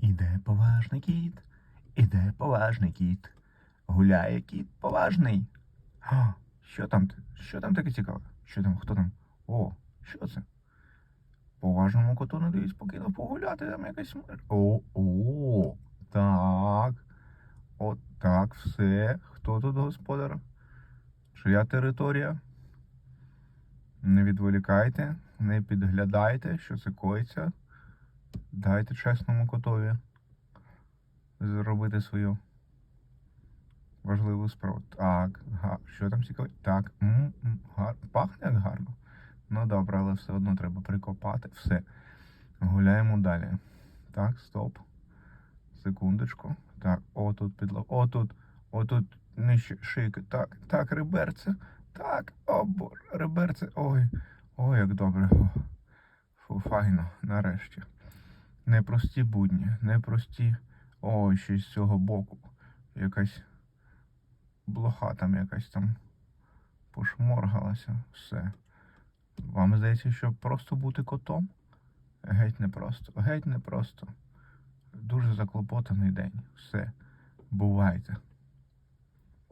Іде поважний кіт, іде поважний кіт. Гуляє кіт поважний. А, що там? Що там таке цікаве? Що там? Хто там? О, що це? Поважному коту не дають спокійно погуляти, там якась смерть. О, о, так. От так, все. Хто тут господар? Чия територія? Не відволікайте, не підглядайте, що це коїться. Дайте чесному котові зробити свою важливу справу. Так, га, що там цікаво? Так, м, м, гар, пахне як гарно. Ну добре, але все одно треба прикопати. Все. Гуляємо далі. Так, стоп. Секундочку. Так, отут підлог. Отут, отут нижче шийки. Так, так, реберце. Так, о боже, реберце. Ой, ой, як добре. Фу, файно, нарешті. Непрості будні, непрості. Ой, ще з цього боку. Якась блоха там якась там пошморгалася. Все. Вам здається, що просто бути котом? Геть непросто, геть непросто. Дуже заклопотаний день. Все. Бувайте.